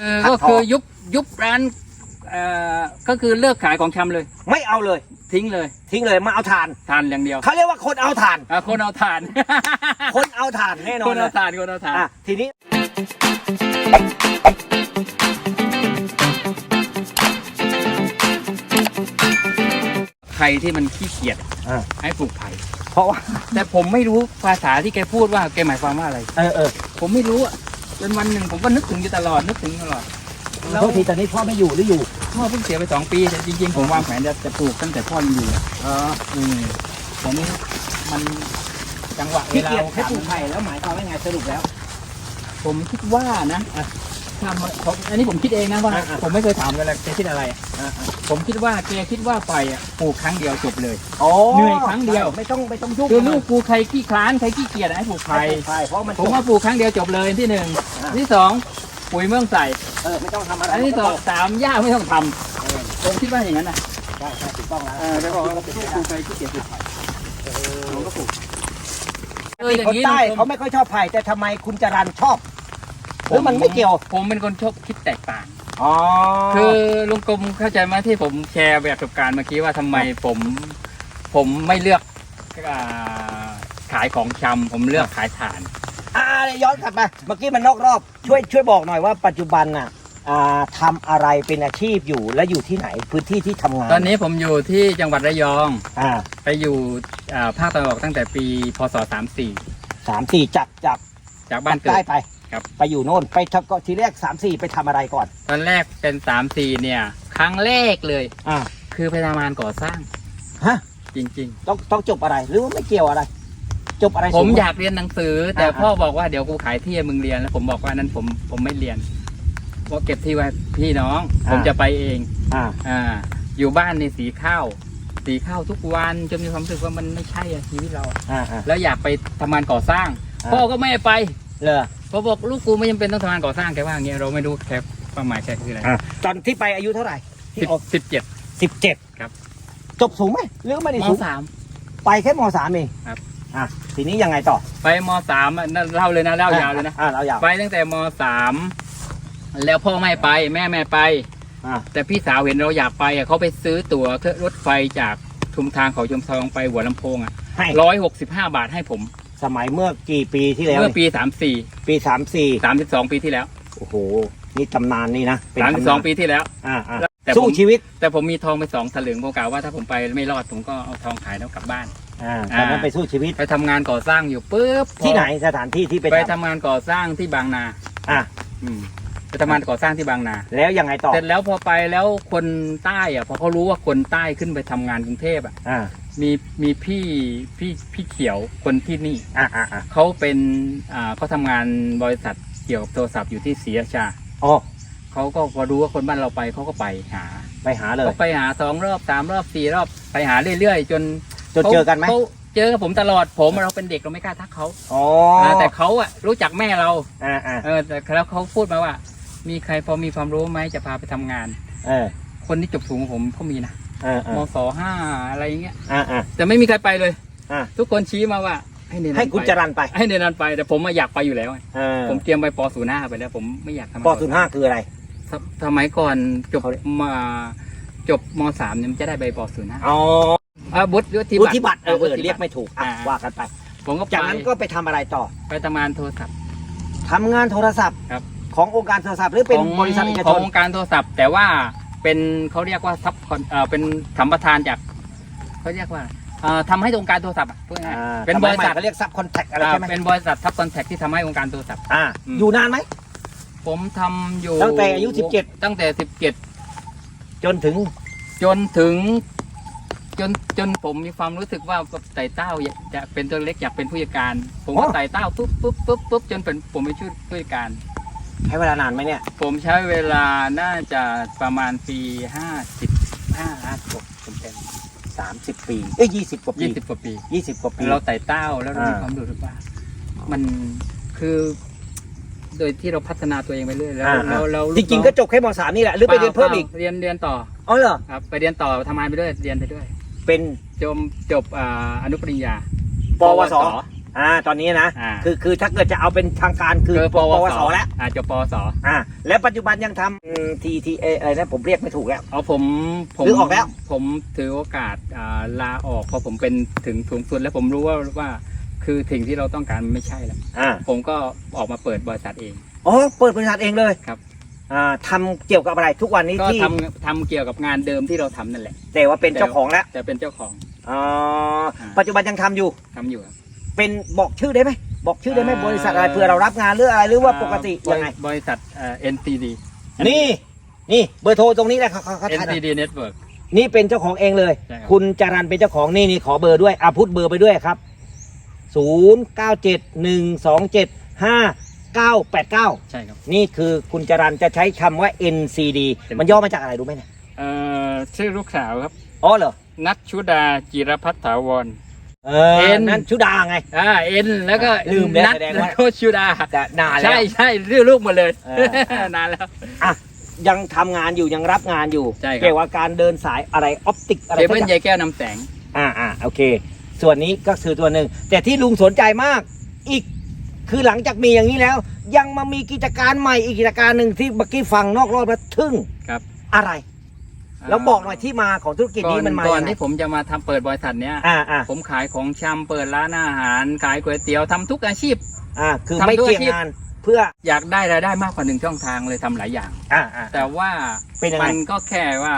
เออก็คือยุบยุบร้านเอ่อก็คือเลิกขายของชำเลย ไม่เอาเลย ทิ้งเลยทิ้งเลยมาเอาถ่านทานอย่างเดียวเขาเรียกว่าคนเอาถ่าน อะคนเอาทาน คนเอาถ่านแน่นอคนนเลเอายทานคนเอาทาน อะทีนี้ ใครที่มันขี้เกียจอ่าให้ปลูกไผ่เพราะว่าแต่ผมไม่รู้ภาษาที่แกพูดว่าแกหมายความว่าอะไร เออเออผมไม่รู้อะ จนวันหนึ่งผมก็นึกถึงอยู่ตลอดนึกถึงตลอด แล้วโทษทีตอนนี้พ่อไม่อยู่หรืออยู่พ่อเพิ่งเสียไปสองปีแต่จริงๆ ผมวางแผนจะจะปลูกตั้งแต่พ่อยังอยู่เอออืมแต่นี่มันจังหวะเวขี้ลาเกียจโอให้กาสปลูกไผ่แล้วหมายความว่าไงสรุปแล้ว ผมคิดว่านะ อะถ้ามันผมอันนี้ผมคิดเองนะว่า อะอะ ผมไม่เคยถามกันเลยแกคิดอะไรอะอ่าอ่าผมคิดว่าแกคิดว่าไฟอะปลูกครั้งเดียวจบเลย โอ้เหนื่อยครั้งเดียว ไม่ต้องไม่ต้องยุ่งคือลูกกูใครขี้คลานใครขี้เกียจให้ปลูกไผ่ไผ่ไผ่เพราะมันผมว่าปลูกครั้งเดียวจบเลยที่หนึ่งอะที่สองปุ๋ยไม่ต้องใส่เออไม่ต้องทำอะไรอันที่สองสามหญ้าไม่ต้องทเออำผมคิดว่าอย่างนั้นนะใช่ใช่ถูกต้องแล้วเออแต่บอกว่าลูกกูใครขี้เกียจปลูกไผ่ผมก็ปลูกเอออย่างคนนี้ใต้ลุงเขาไม่ค่อยชอบไผ่แต่ทำไมคุณจรันชอบ หรือมันไม่เกี่ยว ผมเป็นคนชอบคิดแตกต่าง อ๋อ คือลุงกรมเข้าใจไหมที่ผมแชร์แบบประสบการณ์เมื่อกี้ว่าทำไมผม ผมไม่เลือกอ่าขายของชำผมเลือกขายถ่าน อ่าย้อนกลับมา เมื่อกี้มันนอกรอบ ช่วยช่วยบอกหน่อยว่าปัจจุบันน่ะอ่าทำอะไรเป็นอาชีพอยู่และอยู่ที่ไหนพื้นที่ที่ทำงานตอนนี้ผมอยู่ที่จังหวัดระยอง อ่าไปอยู่อ่าภาคตะวันออกตั้งแต่ปี พศ34สามสี่จับจับจากบ้านเกิใต้ดไป ครับ ไปอยู่โน่นไปทำก็ทีแรกสามสี่ไปทำอะไรก่อนตอนแรกเป็น34เนี่ย ครั้งแรกเลย อ่าคือไปทำงานก่อสร้าง ฮะจริง ต้องต้องจบอะไรหรือว่าไม่เกี่ยวอะไร จบอะไรๆ ผมสูง อยากเรียนหนังสือ แต่อ่า พ่อบอกว่าเดี๋ยวกูขายที่ให้มึงเรียนแล้วผมบอกว่านั้นผมผมไม่เรียนเพราะเก็บที่ไว้พี่น้อง ผมจะไปเอง อ่า อ่า อยู่บ้านในสีข้าว สีข้าวทุกวันจนมีความรู้สึกว่ามันไม่ใช่อะชีวิตเราอะอ่าอ่า แล้วอยากไปทำงานก่อสร้าง อ่า พ่อก็ไม่ให้ไป เลย พอบอกลูกกูไม่จำเป็นต้องทำงานก่อสร้างแกว่าอย่างเงี้ยเราไม่รู้แค่ความหมายแกคืออะไรอ่าตอนที่ไปอายุเท่าไหร่ที่สิบออกสิบเจ็ด สิบเจ็ดครับ จบสูงไหมหรือไม่ได้มสูงสาม ไปแค่มสามเองครับ อะทีนี้ยังไงต่อไปมสามอะนั่นเล่าเลยนะเล่ายาวเลยนะ อ่าเรายาวไปตั้งแต่มสามแล้วพ่อไม่ไปแม่ไม่ไป อ่าแต่พี่สาวเห็นเราอยากไปอะเขาไปซื้อตั๋วเครื่องรถไฟจากชุมทางเขาชมทองไปหัวลำโพงอะให้ร้อยหกสิบห้าบาทให้ผม สมัยเมื่อกี่ปีที่แล้วเมื่อนี่ปีสามสี่ปีสามสี่สามสิบสองปีที่แล้วโอ้โหนี่ตำนานนี่นะเป็นสามสิบตำสนาองนปีที่แล้ว อ่าอ่าแต่ผสู้มชีวิตแต่ผมมีทองไปสองสลึงผมกล่าวว่าถ้าผมไปไม่รอดผมก็เอาทองขายแล้วกลับบ้าน อ่าตอนนั้นอ่า ไปสู้ชีวิตไปทำงานก่อสร้างอยู่ปุ๊บที่ไหนสถานที่ที่ไปไปททำงานก่อสร้างที่บางนาำอ่าอืมไปทำงานก่อสร้างที่บางนา แล้วยังไงต่อเสร็จแล้วพอไปแล้วคนใต้อะพอเขารู้ว่าคนใต้ขึ้นไปทำงานกรุงเทพอะอ่า มีมีพี่พี่พี่เขียวคนที่นี่อ่าอ่าอ่าเขาเป็นอ่าเขาทำงานบริษัทเกี่ยวกับโทรศัพท์อยู่ที่ศรีราชาอ๋อเขาก็พอรู้ว่าคนบ้านเราไปเขาก็ไปหาไปหาเลยเขาไปหาสองรอบสามรอบสี่รอบไปหาเรื่อยๆ จนจนเจอกันไหมขาเจอกับผมตลอดผมเราเป็นเด็กเราไม่กล้าทักเขาอ๋อาแต่เขาอะรู้จักแม่เราอ่าอ่าเออแต่แล้วเขาพูดมาว่า มีใครพอมีความรู้ไหมจะพาไปทำงาน เออคนที่จบสูงกว่าผมเขามีนะเออเอมอศห้าอะไรอย่างเงี้ยอ่าอ่า แต่ไม่มีใครไปเลยอ่า ทุกคนชี้มาว่าให้เนนันให้คุณไปจรันไปให้เนนันไปแต่ผมมาอยากไปอยู่แล้วไงเออผมเตรียมไปปศูนย์ห้าไปแล้ว ผมไม่อยากทำปศูนย์ห้าคืออะไรสสมัยก่อนจบเขาเรียก มาจบมสามเนี่ยมันจะได้ใบปศูนย์ห้าอ๋ออ่าบุตรวุฒิวุบัตรฒิบัตรเออเอวุอฒิเรียกบัตไม่ถูกอะอ่าว่ากันไป ผมก็ไปจากนั้นก็ไปทำอะไรต่อไปทำงานโทรศัพท์ ทำงานโทรศัพท์ครับ ขององค์การโทรศัพท์หรือเป็นของบริษัทเอกขชองน องค์การโทรศัพท์ แต่ว่า เป็นเขาเรียกว่าซับคอนเอ่อเป็นสัมปทานจากเขาเรียกว่าเอ่อทำให้องค์การโทรศัพท์อะพูดง่ายอ่าๆเป็นบริษัทเขาเรียกซับคอนแทคอะไรอ่าใช่ไหมเป็นบริษัททับคอนแทคที่ทำให้องค์การโทรศัพท์ อ่าอืม อยู่นานไหม ผมทำอยู่ตั้งแต่อายุ17 ตั้งแต่สิบเจ็ดจนถึงจนถึง จนจนผมมีความรู้สึกว่าไต่เต้าอยากจะเป็นตัวเล็กอยากเป็นผู้จัดการ ผมก็อ๋อไต่เต้าปุ๊บปุ๊บปุ๊บปุ๊บจนเป็นผมเป็นผู้จัดการ ใช้เวลานานไหมเนี่ย ผมใช้เวลาน่าจะประมาณปีห้าสิบห้าห้าหกผมเป็นสามสิบปี เอ้ยยี่สิบกว่าปียี่สิบกว่าปี ยี่สิบกว่าปี เราไต่เต้าแล้วเรามีอ่า ความรู้สึกว่า มันคือ โดยที่เราพัฒนาตัวเองไปเรื่อยแล้วอ่าเราเราจริงๆก็จบแค่มสามนี่แหละหรือไปเรียนเพิ่มอีกเรียนเรียนต่ออ๋อเหรอ ครับ ไปเรียนต่อทำงานไปด้วยเรียนไปด้วยเป็นจบจบอ่าอนุปริญญาปวส อ่าตอนนี้นะอ่า คือคือถ้าเกิดจะเอาเป็นทางการคือคือปวสแล้วอ่าจบปวสอ่าแล้วปัจจุบันยังทำทีทีเออะไรนะผมเรียกไม่ถูกแล้ว เอาผมผมหรือออกแล้ว ผมถือโอกาสอ่าลาออกเพราะผมเป็นถึงสูงสุดแล้วผมรู้ว่าว่าคือสิ่งที่เราต้องการมันไม่ใช่แล้ว อ่าผมก็ออกมาเปิดบริษัทเอง อ๋อเปิดบริษัทเองเลยครับ อ่าทำเกี่ยวกับอะไรทุกวันนี้ก็ที่ทำทำเกี่ยวกับงานเดิมที่เราทำนั่นแหละ แต่ว่าเป็นเจ้าของแล้วแต่เป็นเจ้าของ อ๋ออ่าปัจจุบันยังทำอยู่ ทำอยู่ครับ เป็นบอกชื่อได้ไหมบอกชื่อได้ไหมอ่าบริษัทอะไรเพื่อเรารับงานหรืออะไรหรือว่าปกติบริยังไงบริษัทเอ่อ NCD นี่นี่เบอร์โทรตรงนี้แหละเขาเขาเขาถ่ายหน่อย NCD Network นี่เป็นเจ้าของเองเลย ใช่ครับ คุณจรันเป็นเจ้าของนี่นี่ขอเบอร์ด้วยอาพุทธเบอร์ไปด้วยครับศูนย์เก้าเจ็ดหนึ่งสองเจ็ดห้าเก้าแปดเก้าใช่ครับ นี่คือคุณจรันจะใช้คำว่า NCD เต็มมันย่อมาจากอะไรรู้ไหมเนี่ยเอ่อชื่อลูกสาวครับ อ๋อเหรอ นัทชุดาจิรพัฒถาวร เออ N นั่นชุดาไง อ่าเอ็นแล้วก็ลืมแล้วนัทแสดงแล้วว่าก็ชุดาแต่นานแล้ว ใช่ใช่เรื่องลูกหมดเลยเออเออนานแล้วอะยังทำงานอยู่ยังรับงานอยู่ใช่ครับ เกี่ยวกับการเดินสายอะไรออปติกอะไรเคสักเบิลอย่างใยแก้วนำแสง อ่าอ่าโอเค ส่วนนี้ก็คือตัวหนึ่ง แต่ที่ลุงสนใจมาก อีกคือหลังจากมีอย่างนี้แล้ว ยังมามีกิจการใหม่อีกกิจการหนึ่งที่เมื่อกี้ฟังนอกรอบแล้วทึ่งครับ อะไร แล้วบอกหน่อยที่มาของธุรกิจก่อนี้นมันมาก่อนยังไงที่ผมจะมาทำเปิดบริษัทเนี้ยอ่าอ่าผมขายของชำเปิดร้านอาหารขายก๋วยเตี๋ยวทำทุกอาชีพอ่าคือทำไม่ธุรเกี่ยงกิจงานเพื่ออยากได้รายได้มากกว่าหนึ่งช่องทางเลยทำหลายอย่างอ่าอ่าแต่ว่าเป็นยังไงมันก็แค่ว่า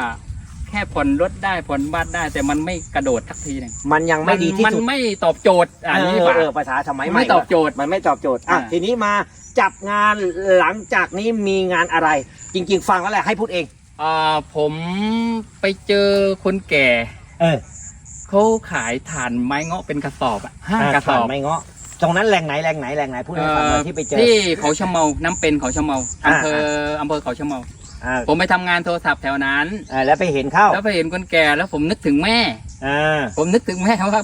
แค่ผ่อนรถได้ผ่อนบ้านได้ แต่มันไม่กระโดดทักทีหนึงมันยังไม่ดีที่มันสุดไม่ตอบโจทย์อ่าเอนี้อป่ะเออภาษาสมัยใหม่ไม่ตอบโจทย์มันไม่ตอบโจทย์อะอ่าทีนี้มาจับงานหลังจากนี้มีงานอะไร จริง ๆ ฟังแล้วแหละให้พูดเอง อ่าผมไปเจอคนแก่เออเขาขายถ่านไม้เงาะเป็นกระสอบอะห้ากระสอบ ไม่เงาะ ตรงนั้นแหล่งไหนแหล่งไหนแหล่งไหนพูดให้ฟังหน่อยที่ไปเจอ ที่เขาชะเมาน้ำเป็นเขาชะเมาอ่า อำเภออำเภอเขาชะเมา อ่าผมไปทำงานโทรศัพท์แถวนั้น อ่าแล้วไปเห็นเข้าแล้วไปเห็นคนแก่แล้วผมนึกถึงแม่ อ่าผมนึกถึงแม่ว่า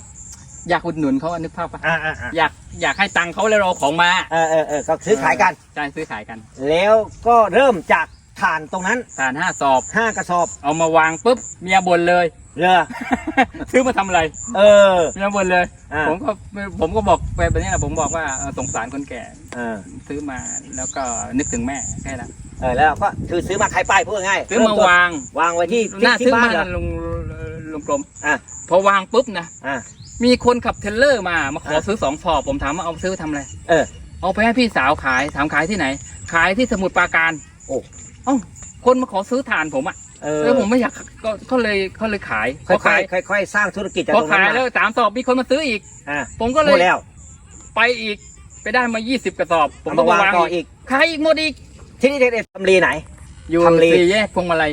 อยากอุดหนุนเขาอะนึกภาพปะอ่าอ่าอ่าอยากอยากให้ตังค์เขาแล้วเราเอาของมาเออเออเออก็ซื้อขายกัน ใช่ซื้อขายกัน แล้วก็เริ่มจาก ฐานตรงนั้นถ่านห้าสอบ ห้ากระสอบเอามาวางปุ๊บเมียบ่นเลย เรือซื้อมาทำอะไรเออ เมียบ่นเลย อ่า ผมก็ผมก็บอกไปแบบนี้แหละผมบอกว่าเออสงสารคนแก่เออซื้อมาแล้วก็นึกถึงแม่แค่นั้นเออแล้วก็คือซื้อมาขายป้ายพูดง่ายๆซื้อมาเริ่ต้นวางวางไว้ที่หที่น้าที่ซื้อบ้าบ้านนเหรอ ลุงลุงกลมอะ พอวางปุ๊บนะ อ่า มีคนขับเทรลเลอร์มา มาขออะซื้อสองฟอบผมถามว่าเอาซื้อทำอะไรเออเอาไปให้พี่สาวขาย ถามขายที่ไหน ขายที่สมุทรปราการโอ้ เอ้าคนมาขอซื้อถ่านผมอะเออแล้วผมไม่อยากก็ก็เลยก็เลยขายพค่อขายอยๆค่อยๆสร้างธุรกิจจากพอตรงนั้ขานยมาแล้วสามสอบมีคนมาซื้ออีก อ่าผมก็หเลมยดแล้วไปอีกไปได้มา 20 กระสอบ ผมเอาก็มาวางมาวางต่ออีกอีก ขายอีกหมดอีก ที่นี่เด็ดๆทำเลไหน อยู่ทำเล สี่แยกพวงมาลัย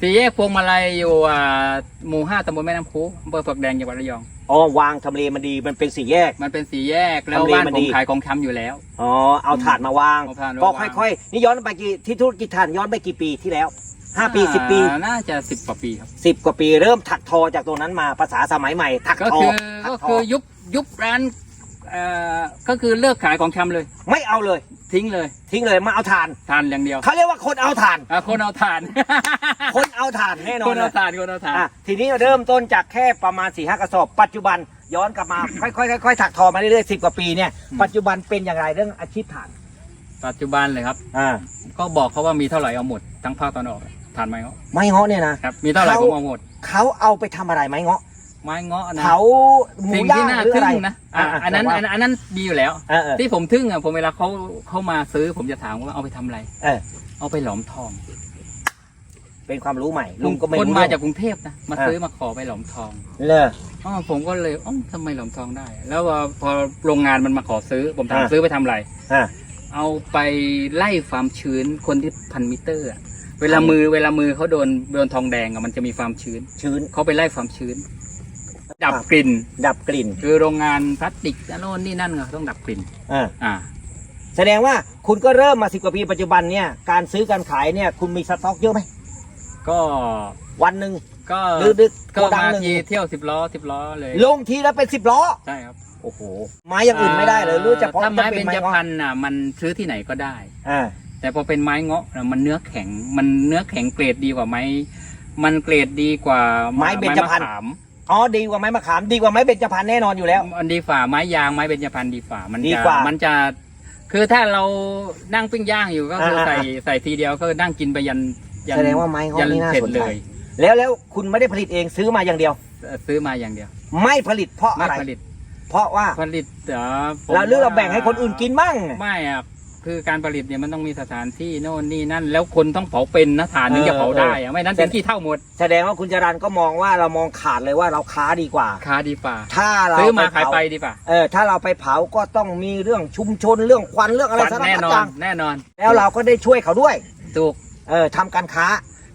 สี่แยกพวงมาลัยอยู่อ่าหมู่ห้าตำบลแม่น้ำคูอำเภอฝักแดงจังหวัดระยอง อ๋อวางทำเลมันดีมันเป็นสี่แยก มันเป็นสี่แยกแล้วทำเลบ้านมันผดี มขายของชำอยู่แล้ว อ๋อเอาถาดมาวาง เอาถ่านมาก็วางค่อยๆ นี่ย้อนไปกี่ที่ธุรกิจถ่านย้อนไปกี่ปีที่แล้วห้าปีสิบปีอ่าน่าจะสิบกว่าปีครับ สิบกว่าปีเริ่มถักทอจากตรงนั้นมาภาษาสมัยใหม่ ถักก็ทอคือถัก็ทคือยุบยุบร้านเอ่อก็คือเลิกขายของชำเลย ไม่เอาเลย ทิ้งเลยทิ้งเลยมาเอาถ่านทานอย่างเดียวเขาเรียกว่าคนเอาถ่าน อะคนเอาทาน คนเอาถ่านแน่นอคนนเลเอายทานคนเอาทาน อะทีนี้เริ่มต้นจากแค่ประมาณสี่ห้ากระสอบ ปัจจุบันย้อนกลับมา ค่อยๆค่อยๆถักทอมาเรื่อยๆสิบกว่าปีเนี่ยอืม ปัจจุบันเป็นอย่างไรเรื่องอาชีพถ่านปัจจุบันเลยครับ อ่าก็บอกเขาว่ามีเท่าไหร่เอาหมดทั้งภาคตอนออกทานไม้เงาะไม้เงาะเนี่ยนะ ครับมีเท่าไหร่เขาผมเอาหมดเขาเอาไปทำอะไรไม้เงาะ ไม้เงาะนะเผาหมูสิ่งย่าที่งน่าหรือทึ่อะไร งนะอะอะอันนั้นแต่ว่าอันอันนั้นดีอยู่แล้ว เออเออ ที่ผมทึ่งอะผมเวลาเขาเขามาซื้อผมจะถามว่าเอาไปทำอะไรเออ เอาไปหลอมทองเป็นความรู้ใหม่ลุงก็ไม่คนรู้มาเรื่องจากกรุงเทพนะมาซื้อมาขอไปหลอมทองเลย อ๋อผมก็เลยอ๋อทำไมหลอมทองได้ แล้วพอพอโรงงานมันมาขอซื้อ ผมถามอะซื้อไปทำอะไรอ่าเอาไปไล่ความชื้นคนที่พันมิเตอร์อะเวลามือเวลามือเขาโดนโดนทองแดงอะมันจะมีความชื้นชื้นเขาไปไล่ความชื้น ดับกลิ่น ดับกลิ่นคือโรงงานพลาสติกโน่นนี่นั่นเขาต้องดับกลิ่นอ่าอ่า แสดงว่าคุณก็เริ่มมาสิบกว่าปีปัจจุบันเนี่ยการซื้อการขายเนี่ยคุณมีสต็อกเยอะไหมก็วันหนึ่งก็หรือหรือก็โกดังมาหนึ่งทีเที่ยวสิบล้อสิบล้อเลย ลงทีแล้วเป็นสิบล้อใช่ครับโอ้โหไม้อย่างอื่นไม่ได้เลยรู้เฉพาะถ้าไม้จะเป็นไม้จเงาะพันธุ์น่ะ มันซื้อที่ไหนก็ได้อ่าแต่พอเป็นไม้เงาะน่ะมันเนื้อแข็งมันเนื้อแข็งเกรดดีกว่าไม้มันเกรดดีกว่าไม้เบญจพรรณมะขาม อ๋อดีกว่าไม้มะขามดีกว่าไม้เบญจพรรณแน่นอนอยู่แล้ว มันดีฝ่าไม้ยางไม้เบญจพรรณดีฝ่ามันดีจะกว่ามันจะคือถ้าเรานั่งปิ้งย่างอยู่ก็คืออ่าใส่ใส่ทีเดียวก็นั่งกินไปยันยันแสดงว่าไม้เขายันนี่น่าเสร็จสนใจเลยแล้วแล้วคุณไม่ได้ผลิตเองซื้อมาอย่างเดียว เอ่อซื้อมาอย่างเดียวไม่ผลิตเพราะไม่อะไร ผลิตเพราะว่าผลิตเอ่อผมเราเลือกเราแบ่งให้คนอื่นกินมั่ง ไม่อะ คือการผลิตเนี่ยมันต้องมีสถานที่โน่นนี่นั่น แล้วคนต้องเผาเป็นนะฐานถึงจะเผาได้อะไม่นั้นเป็นขี้เท่าหมด แสดงว่าคุณจรันก็มองว่าเรามองขาดเลยว่าเราค้าดีกว่า ค้าดีฝ่าถ้าเราซื้อมาขายเผไปดีฝ่าเออถ้าเราไปเผาก็ต้องมีเรื่องชุมชนเรื่องควันเรื่องอะไรฟันสารแน่พัดนออนย่างแน่นอนแล้วเราก็ได้ช่วยเขาด้วย ถูก เออทำการค้า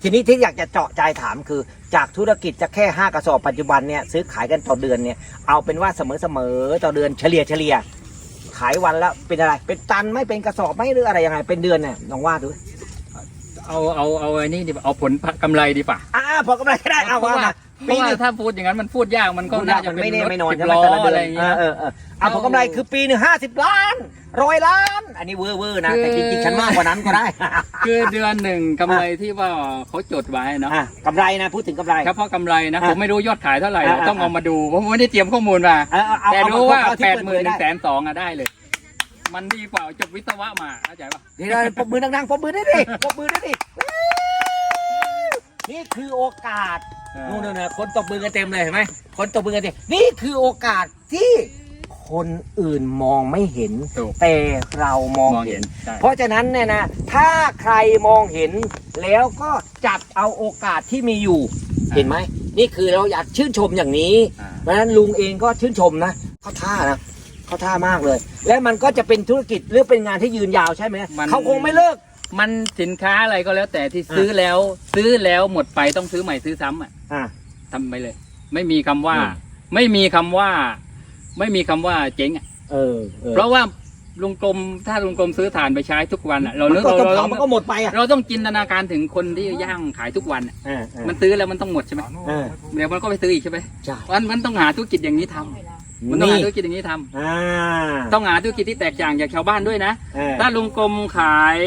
ทีนี้ที่อยากจะเจาะใจถามคือ จากธุรกิจจะแค่ 5 กระสอบปัจจุบันเนี่ยซื้อขายกันต่อเดือนเนี่ยเอาเป็นว่าเสมอเสมอๆต่อเดือนเฉลี่ยเฉลี่ย ขายวันละเป็นอะไร เป็นตันไหม่เป็นกระสอบไหม่หรืออะไรยังไง เป็นเดือนเนี่ยลองว่าดูเอาเอาเอาไอ้นี่ดีกว่าเอาผลกำไรดีป่ะอ่าพอกำไรก็ได้เอาเพราะว่าว่ามาเพราะว่าถ้าพูดอย่างนั้นมันพูดยากมันก็ก็น่าน่าจะจะเป็นไม่แน่รถไม่นอนสิบใช่ไหมล้อแต่ละเดือะไรอนอย่างเอเงี้ยอเออเออเอาผลกำไรคือปีหนึ่งห้าสิบล้าน ร้อยล้าน อันนี้เวอร์เวอร์นะแต่จริงๆฉันมากกว่านั้นก็ได้ คือเดือนหนึ่งกำไรที่ว่าเขาจดไว้เนาะอะกำไรนะพูดถึงกำไร เฉพาะกำไรนะอะผมไม่รู้ยอดขายเท่าไหร่อะอะต้องเอามาดูผมไม่ได้เตรียมข้อมูลมาเออเอาเอาแต่เอารู้ว่าเอที่แปดเปิหมื่นเผยถึงได้แสนสองอะได้เลย มันดีกว่าจบวิศวะมาเข้าใจปะ เดี๋ยวๆปรบมือดังๆปรบมือได้ดิปรบมือได้ดินี่คือโอกาส นู่นๆๆคนตบมือกันเต็มเลยเห็นไหมคนตบมือกันเต็มนี่คือโอกาสที่ คนอื่นมองไม่เห็น ถูกแต่เรามองมองเห็เห็น นใช่ เพราะฉะนั้นเนี่ยนะ ถ้าใครมองเห็น แล้วก็จับเอาโอกาสที่มีอยู่เห็นไหม นี่คือเราอยากชื่นชมอย่างนี้ อ่าเพราะฉะนั้นลุงเองก็ชื่นชมนะเขาท่านะเขาท่ามากเลย และมันก็จะเป็นธุรกิจหรือเป็นงานที่ยืนยาวใช่ไหมมันเขาคงไม่เลิก มันสินค้าอะไรก็แล้วแต่ที่ซื้อแล้ว ซื้อแล้วหมดไปต้องซื้อใหม่ซื้อซ้ำอะอ่า ทำไปเลย ไม่มีคำว่า อืม ไม่มีคำว่า ไม่มีคำว่าเจ๊งอะเออออเพราะว่าลุงกรมถ้าลุงกรมซื้อถ่านไปใช้ทุกวันอะเรามันเลือกก็เราต้องเราเผามันก็หมดไปอะเราต้องจินตนาการถึงคนที่ย่างขายทุกวันอะเออเออมันซื้อแล้วมันต้องหมดใช่ไหมเออเดี๋ยวมันก็ไปซื้ออีกใช่ไหมใช่มันมันต้องหาธุรกิจอย่างนี้ทำ มันต้องนี่หาธุรกิจอย่างนี้ทำอ่าต้องหาธุรกิจที่แตกต่างจากชาวบ้านด้วยนะ เออถ้าลุงกรมขาย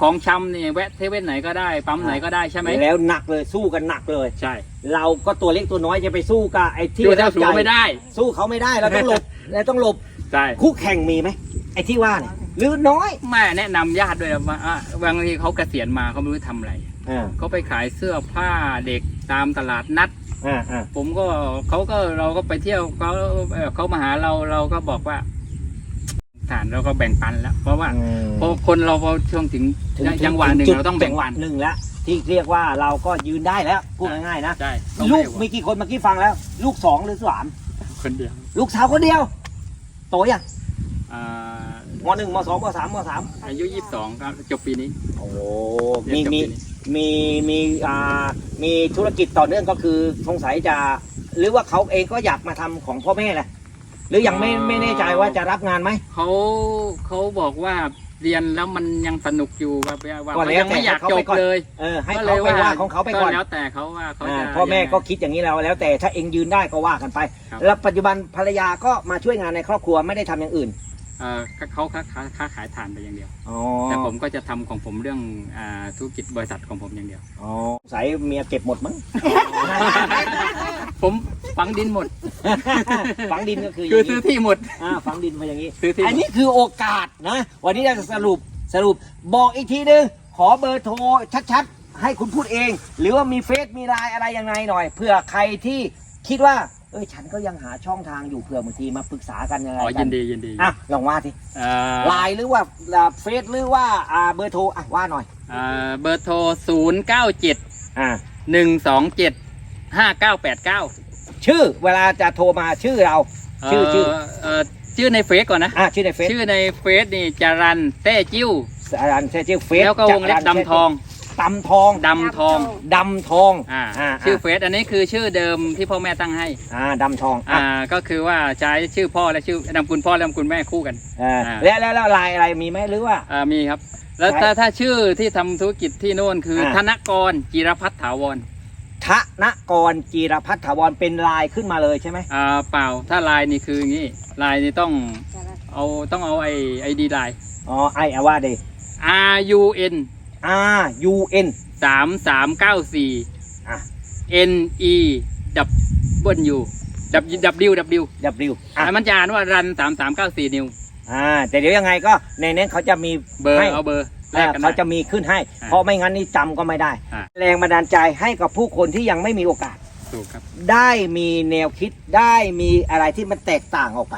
ของชำเนี่ยแวะเทเว่นไหนก็ได้ปั๊มไหนก็ได้ใช่ไหมแล้วหนักเลยสู้กันหนักเลย ใช่เราก็ตัวเล็กตัวน้อยจะไปสู้กับไอ้ที่ดูเจ้าสูงไม่ได้สู้เขาไม่ได้เราต้องหลบเราต้องหลบใช่คู่แข่งมีไหมไอ้ที่ว่าเนี่ยหรือน้อยแม่แนะนำญาติด้วยว่าอะบางทีเขาเกษียณมาเขาไม่รู้ทำอะไร อ่า เขาไปขายเสื้อผ้าเด็กตามตลาดนัด อ่าอ่าผมก็เขาก็เราก็ไปเที่ยวเขาเอ่อเขามาหาเราเราก็บอกว่าฐานเราก็แบ่งปันแล้ว เพราะว่าพอคนเราพอช่วงถึงจังหวะหนึ่งเราต้องแบ่งปันหนึ่งแล้วที่เรียกว่าเราก็ยืนได้แล้วพูดง่ายๆนะ ใช่ต้องลูกให้มีกี่คนเมื่อกี้ฟังแล้ว ลูกสองหรือสามคนเดียวลูกสาวคนเดียว โตยังอ่ามหนึ่งมสองมสามมสามอายุยี่สิบสองครับจบปีนี้โอ้เรีมียนจบมีปีนี้ มีมีอ่ามีธุรกิจต่อเนื่องก็คือสงสัยจะหรือว่าเขาเองก็อยากมาทำของพ่อแม่แหละหรือยังไม่ไม่แน่ใจว่าจะรับงานไหม เขาเขาบอกว่าเรียนแล้วมันยังสนุกอยู่ว่าว่าก็แล้วยังไม่อยากแต่เขาจไปบก่อน เลยเออให้ก็เขาไปว่าของเขาไปก่อนแล้วแต่เขาว่าเขาอ่าจะพ่อแม่ยังไงก็คิดอย่างนี้แล้วแล้วแต่ถ้าเองยืนได้ก็ว่ากันไป ครับ แล้วปัจจุบันภรรยาก็มาช่วยงานในครอบครัวไม่ได้ทำอย่างอื่น เอ่อเขาค้าค้าค้าขายถ่านไปอย่างเดียว อ๋อแต่ผมก็จะทำของผมเรื่องอ่าธุรกิจบริษัทของผมอย่างเดียว อ๋อสงสัยเมียเก็บหมดมั้ง ผมฝังดินหมด ฝังดินก็คืออคือย่างซื้อนี้ที่หมด อ่าฝังดินไปอย่างนี้ ซื้อที่หมอันดนี้คือโอกาสนะ วันนี้เราจะสรุปสรุปบอกอีกทีหนึง ขอเบอร์โทรชัดๆ ให้คุณพูดเอง หรือว่ามีเฟซมีไลน์อะไรยังไงหน่อยเผื่อใครที่คิดว่า เอ้ยฉันก็ยังหาช่องทางอยู่เผื่อบางทีมาปรึกษากันยังไงอ๋อกัยินดียินดีอะลองว่าทีเอ่อไลน์หรือว่าเฟซหรือว่าอ่าเบอร์โทรอะว่าหน่อยเอ่อเบอร์โทรศูนย์เก้าเจ็ดอ่าหนึ่งสองเจ็ดห้าเก้าแปดเก้าชื่อเวลาจะโทรมาชื่อเรา ชื่อชื่อเอ่อชื่อในเฟซก่อนนะอะชื่อในเฟซชื่อในเฟซนี่จารันแต้จิ้วสารันแช่ชื่อเฟซแล้วก็วงเล็บดำทอง ดำทองดำทอง ดำทองอ่าอ่าชื่อเฟซอันนี้คือชื่อเดิมที่พ่อแม่ตั้งให้ อ่าดำทองอะอ่าก็คือว่าใช้ชื่อพ่อและชื่อนามคุณพ่อและนามคุณแม่คู่กันอ่าอ่าแล้วแล้วแล้วลายอะไรมีไหมหรือว่าอ่ามีครับ แล้วใช่ถ้าถ้าชื่อที่ทำธุรกิจที่โน่นคืออ่าธนกรจิรพัฒน์ถาวรทนกรจีรพัฒน์ถาวรเป็นลายขึ้นมาเลยใช่ไหมอ่าเปล่าถ้าลายนี่คืออย่างนี้ลายนี่ต้องเอาต้องเอาไอไอดีไลน์อ๋อไออาว่าเด R U N R U N สามสามเก้าสี่ อะ N E W W W W W อะอะ มันจะอ่านว่ารันสามสามเก้าสี่นิว อ่า แต่เดี๋ยวยังไงก็ในนี้เขาจะมีเบอร์ให้เอาเบอร์แลอ่ากกันเขาได้จะมีขึ้นให้อ่าเพราะไม่งั้นนี่จำก็ไม่ได้อ่าแรงบันดาลใจให้กับผู้คนที่ยังไม่มีโอกาสถูกครับ ได้มีแนวคิดได้มีอะไรที่มันแตกต่างออกไป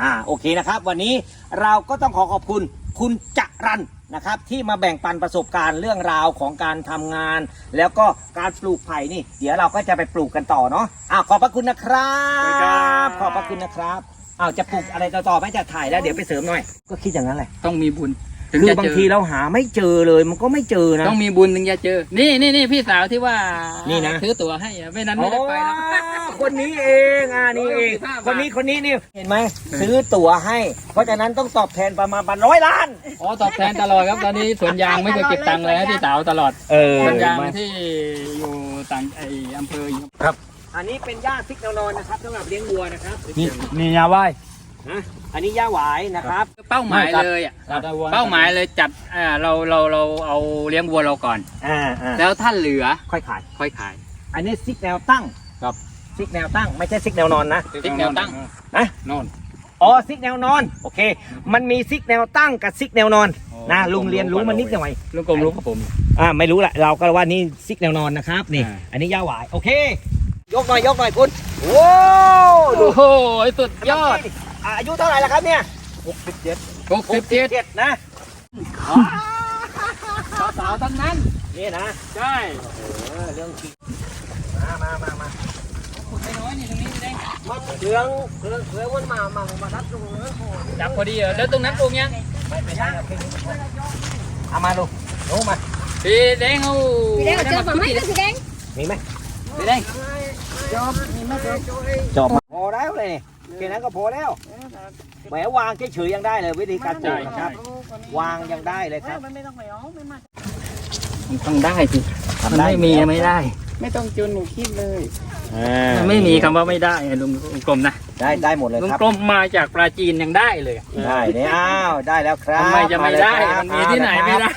อ่า โอเคนะครับ วันนี้เราก็ต้องขอขอบคุณคุณจรัน นะครับที่มาแบ่งปันประสบการณ์เรื่องราวของการทำงาน แล้วก็การปลูกไผ่นี่ เดี๋ยวเราก็จะไปปลูกกันต่อเนาะอ่าขอบพระคุณนะครับ ขอบพระคุณนะครับอ้าวจะปลูกอะไรต่อๆไหม่จะถ่ายแล้วเดี๋ยวไปเสริมหน่อย ก็คิดอย่างนั้นแหละต้องมีบุญถึงคือจะบางเจอทีเราหาไม่เจอเลยมันก็ไม่เจอนะ ต้องมีบุญถึงจะเจอ นี่นี่นี่พี่สาวที่ว่านี่นะ ซื้อตั๋วให้อะไม่นั้นไม่ได้ไปแล้วอ๋อ คนนี้เองอ่านี่เองโอ้ยคนนี้คนนี้นี่เห็นไหมซื้อตั๋วให้ เพราะฉะนั้นต้องตอบแทนประมาณร้อยล้านอ๋อตอบแทนตลอดครับตอนนี้สวนยางไม่เคยเก็บตังค์เลยนะพี่สาวตลอดเออสวนยางที่อยู่ต่างไออำเภออีกอันนี้เป็นหญ้าซิกแนวนอนนะครับสำหรับเลี้ยงวัวนะครับนี่นี่ยาไหว้นะอันนี้หญ้าหวายนะครับเป้าหมายเลยอะเป้าหมายเลยจัดอ่าเราเราเราเอาเลี้ยงวัวเราก่อนอ่าอ่าแล้วถ้าเหลือค่อยขาย ค่อยขาย อันนี้ซิกแนวตั้งครับ ซิกแนวตั้งไม่ใช่ซิกแนวนอนนะซิกแนวตั้งนะโน่นอ๋อซิกแนวนอน โอเค มันมีซิกแนวตั้งกับซิกแนวนอนนะลุงเรียนรู้มานิดหน่อยลุงกรมรู้กับผม อ่าไม่รู้แหละเราก็ว่านี่ซิกแนวนอนนะครับนี่ อ่า อันนี้ย่าหวายโอเค ยกหน่อยยกหน่อยคุณโว้วดูโอ้โหสุดยอดอ่าอายุเท่าไหร่แล้วครับเนี่ยหกสิบเจ็ดหกสิบเจ็ดเจ็ดนะสาวๆทั้งนั้นนี่นะ ใช่ เออเรื่องจริงมามามามา เรื่องเรื่องเรื่องวันมามามาทัดตรงนี้โอ้ยจับพอดีเหรอแล้วตรงนั้นปลูกยังไม่ไม่ได้ครับเอามาลูกโน้มาพี่แดงเอาสีแดงเอาเจอผมไหมเจอสีแดงมีไหมพี่แดงจอบมาพอแล้วเลยแค่นั้นก็พอแล้วแหมวางเฉยๆยังได้เลยวิธีการปลูกนะครับ วางยังได้เลยครับมันต้องได้สิมันไม่มีไม่ได้ ไม่ต้องจนหนูคิดเลย มันไม่มีคำว่าไม่ได้ลุงลุงกรมนะได้ได้หมดเลยลุงครับกรมมาจากปราจีนยังได้เลยอะได้เนี่ยอ้าวได้แล้วครับทำไมจะไม่ได้าเลยครับมันมีที่ไหนไม่ได้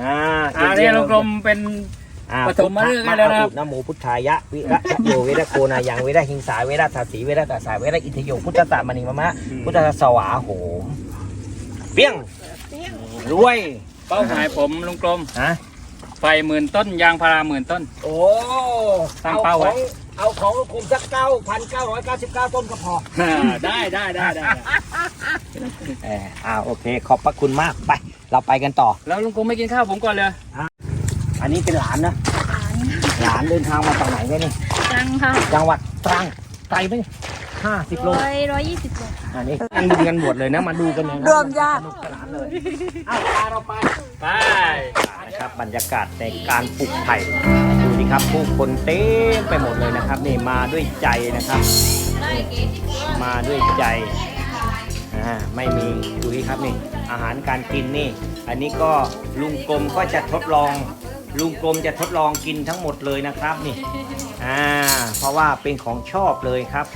อ่าอ่าเนี่ยลุงกรมเป็น อ่าปฐมฤกษ์ให้แล้วนะครับนะโมพุทธายะวิระชะโยเวระโกนายังเวระหิงสาเวระทาสีเวระตาสาเวระอิทธิโยพุทธตามณีมะมะพุทธสวาโหมเปี้ยงรวยเป้าหมายผมลุงกรมฮะไฟหมื่นต้นยางพาราหมื่นต้น โอ้ตั้งเป้าไว้ เอาของคุมสักเก้าพันเก้าร้อยเก้าสิบเก้าต้นก็พอได้ได้ได้ได้เอออ่าโอเค ขอบพระคุณมากไป เราไปกันต่อ แล้วลุงกรมไม่กินข้าวผมก่อนเลยอันนี้เป็นหลานนะ หลานเดินทางมาจากไหนเนี่ยนี่จังค่ะจังหวัดตรังไกลไหมห้าสิบโล ร้อยร้อยยี่สิบโลอันนี้กันบุญกันบวชเลยนะมาดูกันเลยนะรวมญาติ สนุกสนานเลยเอาพาเราไป ไป นะครับบรรยากาศในการปลูกไผ่ ดูดิครับผู้คนเต็มไปหมดเลยนะครับ นี่มาด้วยใจนะครับ มาด้วยใจอ่าไม่มีดูดิครับนี่อาหารการกินนี่ อันนี้ก็ลุงกรมก็จะทดลอง ลุงกรมจะทดลองกินทั้งหมดเลยนะครับนี่อ่าเพราะว่าเป็นของชอบเลยครับ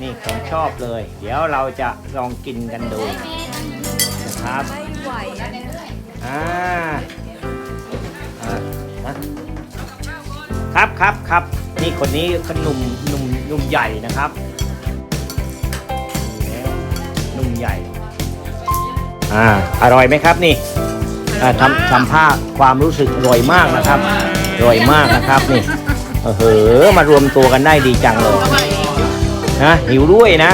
นี่ของชอบเลย เดี๋ยวเราจะลองกินกันดูนะครับไหวอ่าอ่า ครับครับครับนี่คนนี้ขหนุ่มหนุ่มหนุ่มใหญ่นะครับนี่แล้วหนุ่มใหญ่อ่าอร่อยไหมครับนี่อ่าทำทำภาพความรู้สึกอร่อยมากนะครับอร่อยมากนะครับนี่เออเหอมารวมตัวกันได้ดีจังเลยนะหิวด้วยนะ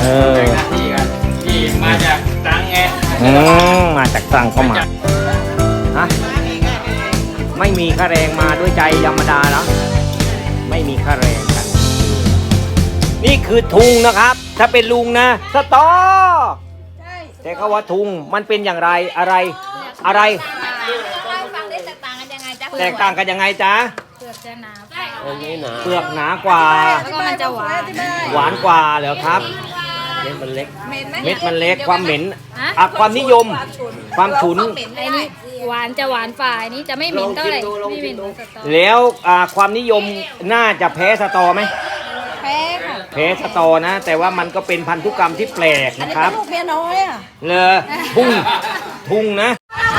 เออที่กันที่มาจากตรังไงอืมมาจากตรังก็มาฮะ ไม่มีค่าแรงมาด้วยใจธรรมดาแล้วไม่มีค่าแรงกัน นี่คือทุงนะครับ ถ้าเป็นลุงนะสตอแต่เขาว่าทุงมันเป็นอย่างไรอะไร อะไรฟังได้แตกต่างกันยังไงจ๊ะแตกต่างกันยังไงจ๊ะเปลือกจะหนาเปลือกหนากว่า แล้วก็มันจะหวานหวานกว่าเหรอครับเม็ดมันเล็ก เม็ดมันเล็กความเหม็นอะความนิยม ความฉุนไอ้นี่ หวานจะหวานฝ่ายนี้จะไม่เหม็นเท่าไหร่ไม่เหม็นเหมือนสตอแล้วอ่าความนิยมน่าจะแพ้สตอไหมแพ้ค่ะแพ้สตอนะ แต่ว่ามันก็เป็นพันธุกรรมที่แปลกนะครับลูกเมียน้อยอะ เลยทุ่งทุ่งนะ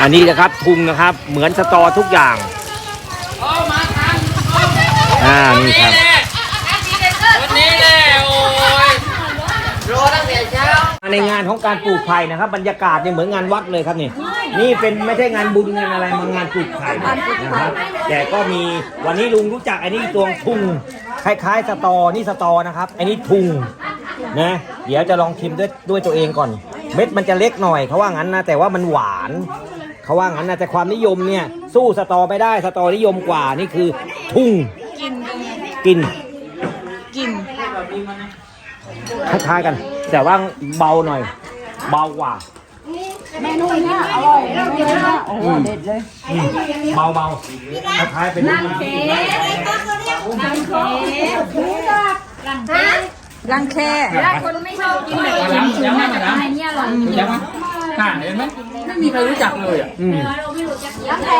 อันนี้นะครับทุงนะครับ เหมือนสตอทุกอย่างอ่านี่ครับ ในงานของการปลูกไผ่นะครับ บรรยากาศเนี่ยเหมือนงานวัดเลยครับนี่นี่เป็นไม่ใช่งานบุญงานอะไรมางานปลูกไผ่นะครับ แต่ก็มีวันนี้ลุงรู้จักไอ้นี่ตัวทุงคล้ายๆสตอนี่สตอนะครับไอ้นี่ทุงนะเดี๋ยวจะลองชิมด้วยด้วยตัวเองก่อน เม็ดมันจะเล็กหน่อยเขาว่างั้นนะแต่ว่ามันหวานเขาว่างั้นนะแต่ความนิยมเนี่ยสู้สตอไม่ได้สตอนิยมกว่านี่คือ ทุงกินกินคล้ายๆกัน แต่ว่าเบาหน่อย เบากว่าเมนูเนี้ยอร่อยเมนูเนี้ยโอ้โหเด็ดเลยอืมเบาเบาๆคล้ายๆเป็นลูกน้ำรังแคถ้าคนไม่ชอบกินแบบฉุนๆนะแต่ไอ้เนี่ยอร่อยรู้จักไหมอ่าเห็นไหมไม่มีใครรู้จักเลยอะอืมแล้วแพ้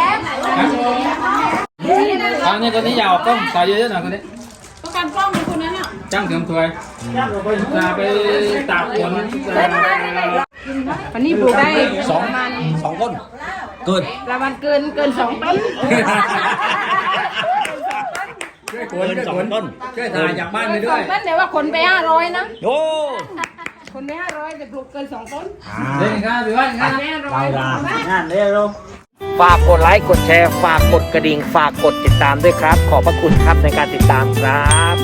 อันนี้คนนี้อยาวกล้องใส่เยอะๆหน่อยคนนี้ต้องการกล้องเป็นคนนั้นอะ จ้างเตรียมถ้วยจะไปตากฝนวันนี้ปลูกได้สองประมาณสองต้นเกินประมาณเกินเกินสองต้นช่วยขนช่วยขนต้นช่วยถ่ายจากบ้านไปสด้อวงยต้นแต่ว่าคนไปห้าร้อยนะโอ้คนไปห้าร้อยแต่ปลูกเกินสองต้นเล่นครับหรือว่าไงไปห้าร้อยเวลางานเร็วฝากกดไลค์กดแชร์ ฝากกดกระดิ่ง ฝากกดติดตามด้วยครับ ขอบพระคุณครับในการติดตามครับ